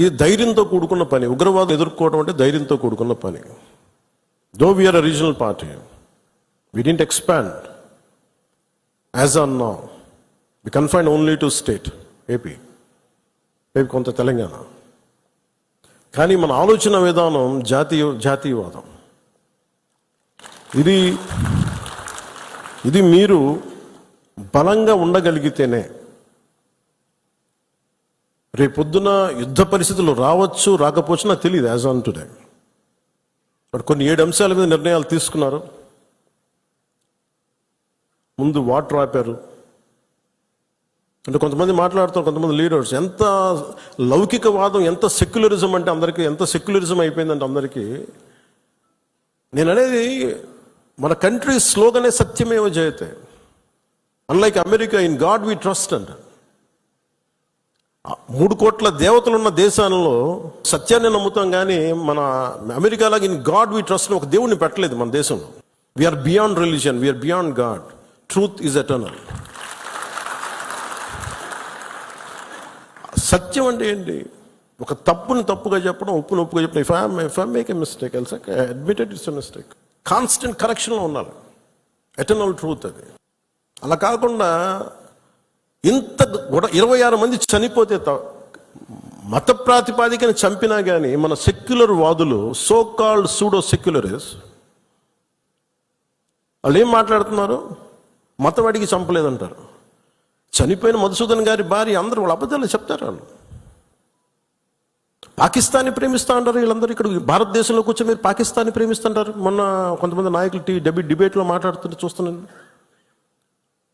ఇది ధైర్యంతో కూడుకున్న పని. ఉగ్రవాదం ఎదుర్కోవడం అంటే ధైర్యంతో కూడుకున్న పని. Though we're a regional party we didn't expand as on నా we confine only to state AP AP కొంత తెలంగాణ. కానీ మన ఆలోచన విధానం జాతీయ జాతీయవాదం. ఇది ఇది మీరు బలంగా ఉండగలిగితేనే రేపొద్దున యుద్ధ పరిస్థితులు రావచ్చు రాకపోవచ్చు నాకు తెలియదు యాజ్ ఆన్ టుడే బట్ కొన్ని ఏడు అంశాల మీద నిర్ణయాలు తీసుకున్నారు. ముందు వాటర్ ఆపారు. అంటే కొంతమంది మాట్లాడుతారు కొంతమంది లీడర్స్ ఎంత లౌకికవాదం ఎంత సెక్యులరిజం అంటే అందరికీ ఎంత సెక్యులరిజం అయిపోయిందంటే అందరికీ నేను అనేది మన కంట్రీ స్లోగనే సత్యమేవ జయతే. Unlike America in God we trust అంటే మూడు కోట్ల దేవతలు ఉన్న దేశాలలో సత్యాన్ని నమ్ముతాం కానీ మన అమెరికాలో ఇన్ గాడ్ వి ట్రస్ట్ ఒక దేవుడిని పెట్టలేదు మన దేశంలో. We're beyond religion we're beyond God truth is eternal సత్యం అంటే ఏంటి? ఒక తప్పుని తప్పుగా చెప్పడం ఉప్పును ఉప్పుగా చెప్పడం. If I'm if I make a mistake Elsa admitted it's a mistake constant కరెక్షన్లో ఉండాలి. ఎటర్నల్ ట్రూత్ అది. అలా కాకుండా ఇంత ఇరవై ఆరు మంది చనిపోతే మత ప్రాతిపాదికను చంపినా కానీ మన సెక్యులర్ వాదులు సో కాల్డ్ సూడో సెక్యులరిస్ వాళ్ళు ఏం మాట్లాడుతున్నారు? మతవాడికి చంపలేదంటారు. చనిపోయిన మధుసూదన్ గారి భార్య అందరూ వాళ్ళ అబద్ధాలు చెప్తారు వాళ్ళు. పాకిస్తాన్ని ప్రేమిస్తా అంటారు వీళ్ళందరూ ఇక్కడ. భారతదేశంలో కూర్చొని మీరు పాకిస్తాన్ని ప్రేమిస్తుంటారు? మొన్న కొంతమంది నాయకులు టీ డెబిట్ డిబేట్లో మాట్లాడుతుంటే చూస్తున్నాను.